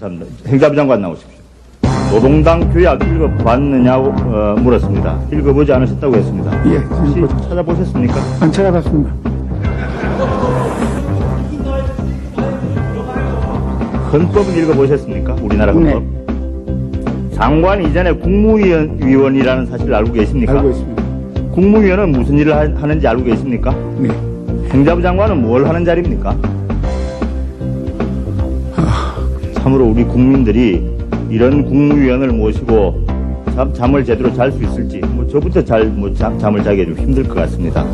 감사합니다. 행자부 장관 나오십시오. 노동당 규약 읽어봤느냐고 어, 물었습니다. 읽어보지 않으셨다고 했습니다. 예, 혹시 보- 찾아보셨습니까? 안 찾아봤습니다. 헌법은 읽어보셨습니까? 우리나라 헌법. 장관 이전에 국무위원 위원이라는 사실을 알고 계십니까? 알고 있습니다. 국무위원은 무슨 일을 하- 하는지 알고 계십니까? 네. 행자부 장관은 뭘 하는 자리입니까? 참으로 우리 국민들이 이런 국무위원을 모시고 잠, 잠을 제대로 잘 수 있을지 뭐 저부터 잘 뭐 잠을 자기 좀 힘들 것 같습니다.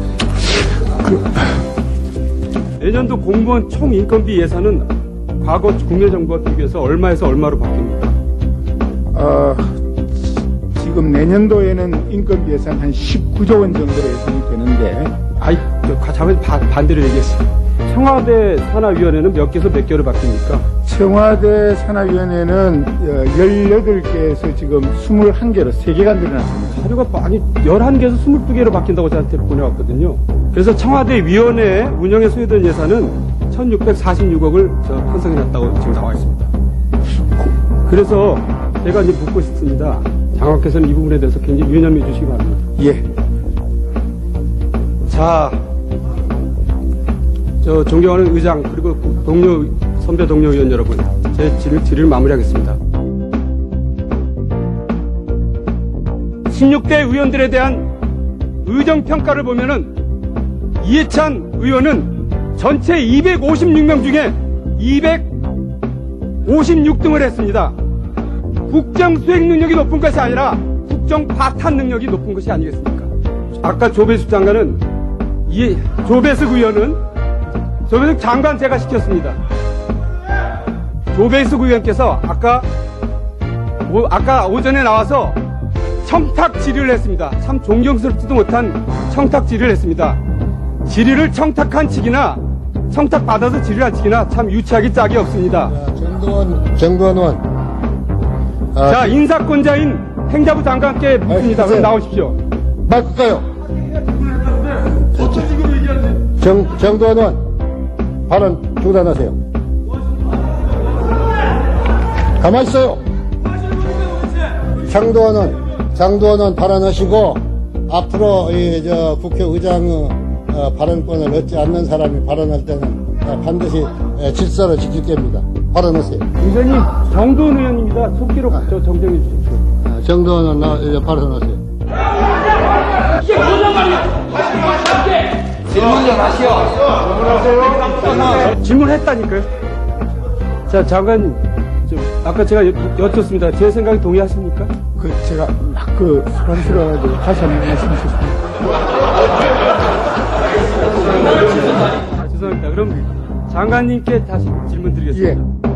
내년도 공무원 총 인건비 예산은 과거 국내 정부와 비교해서 얼마에서 얼마로 바뀝니까? 어, 지금 내년도에는 인건비 예산 한 19조 원 정도로 예상이 되는데 아이, 저 가- 잠깐 바- 반대로 얘기했어요. 청와대 산하위원회는 몇 개에서 몇 개로 바뀝니까? 청와대 산하위원회는 18개에서 지금 21개로 3개가 늘어났습니다. 자료가 많이 11개에서 22개로 바뀐다고 저한테 보내왔거든요. 그래서 청와대 위원회 운영에 소요된 예산은 1646억을 저 편성해놨다고 지금 나와 있습니다. 그래서 제가 이제 묻고 싶습니다. 장관께서는 이 부분에 대해서 굉장히 유념해 주시기 바랍니다. 예. 자, 저 존경하는 의장 그리고 동료 선배 동료 의원 여러분, 제 질의, 질의를 마무리하겠습니다. 16대 의원들에 대한 의정 평가를 보면은 이해찬 의원은 전체 256명 중에 256등을 했습니다. 국정 수행 능력이 높은 것이 아니라 국정 파탄 능력이 높은 것이 아니겠습니까? 아까 조배수 장관은 이 조배숙 의원은 조배숙 장관 제가 시켰습니다. 조배숙 의원께서 아까 오, 아까 오전에 나와서 청탁 질의를 했습니다. 참 존경스럽지도 못한 청탁 질의를 했습니다. 질의를 청탁한 측이나 청탁 받아서 질의한 측이나 참 유치하기 짝이 없습니다. 정도원, 정도원 의원. 아, 자 인사권자인 행자부 장관께 묻습니다. 그럼 나오십시오. 마이크 까요. 정, 정도원 의원. 발언 중단하세요. 가만히 있어요. 장도원 의원, 장도원 의원 발언하시고, 앞으로, 이, 저, 국회의장, 어, 발언권을 얻지 않는 사람이 발언할 때는 어, 반드시 에, 질서를 지킬 겁니다. 발언하세요. 의원님 정도원 의원입니다. 속기로 저 정정해 주십시오. 아, 정도원 의원, 나, 예, 발언하세요. 질문했다니까요. 자, 장관님, 좀 아까 제가 여, 여쭙습니다. 제 생각에 동의하십니까? 그 제가 막그 소란스러워가지고 다시 한번 말씀 주셨습니다. 아, 죄송합니다. 그럼 장관님께 다시 질문 드리겠습니다. 예.